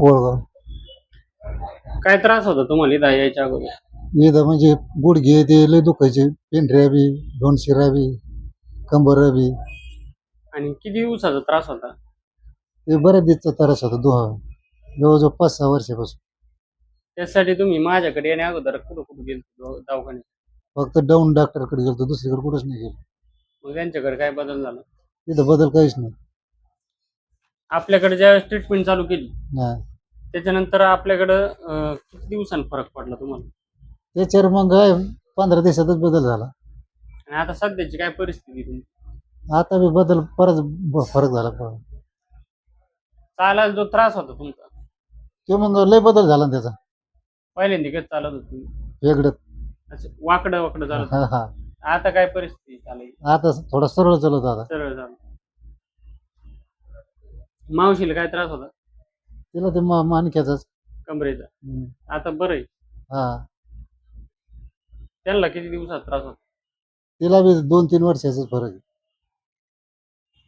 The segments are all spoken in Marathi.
कोळगाव काय त्रास होता तुम्हाला इथं यायच्या अगोदर? इथं म्हणजे गुडघे ते लय दुखायचे पेंढऱ्या बी दोन शिरा बी कंबर बी. आणि किती दिवसाचा त्रास होता? ते बऱ्याच दिवसाचा त्रास होता दुहा जवळजवळ पाच सहा वर्षापासून. त्यासाठी तुम्ही माझ्याकडे येण्या अगोदर कुठं कुठं गेलो दवाखान्यात? फक्त डाऊन डॉक्टरकडे गेलो दुसरीकडे कुठंच नाही गेलो. मग त्यांच्याकडे काय बदल झाला? तिथं बदल काहीच नाही. आपल्याकडे ज्यावेळेस ट्रीटमेंट चालू केली नाही त्याच्यानंतर आपल्याकडं अं, किती दिवसांनी फरक पडला तुम्हाला? त्याच्यावर मग काय पंधरा दिवसातच बदल झाला. आणि आता सध्याची काय परिस्थिती तुमची? आता बी बदल परत ब- फरक झाला परत. चालायला जो त्रास होता तुमचा? तो मग लय बदल झाला ना त्याचा. पहिल्यांदा कसं चालत होत? वेगळं. असं वाकडं वाकडं चालत हा हा. आता काय परिस्थिती चालायची आता थोडा सरळ चालत आता. सरळ झालं. मावशीला काय त्रास होता? तिला ते मा- माणक्याचाच. कमरेचा. हम्म. आता बरं आहे. हा. त्यांना किती दिवसात त्रास होता? तिला बी दोन तीन वर्षाचाच फरक आहे.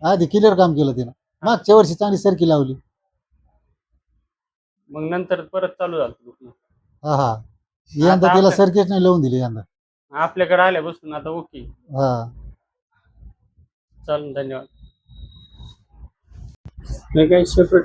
आधी क्लिअर काम केलं तिनं. मागच्या वर्षी चांगली सरकी लावली. मग नंतर परत चालू झालं दुखणं. हा हा. यंदा आता तिला आपल्या- सरकीच नाही लावून दिली यंदा. आपल्याकडे आल्यापासून आता ओके. हा. चालेल धन्यवाद. नाही काही सेपरेट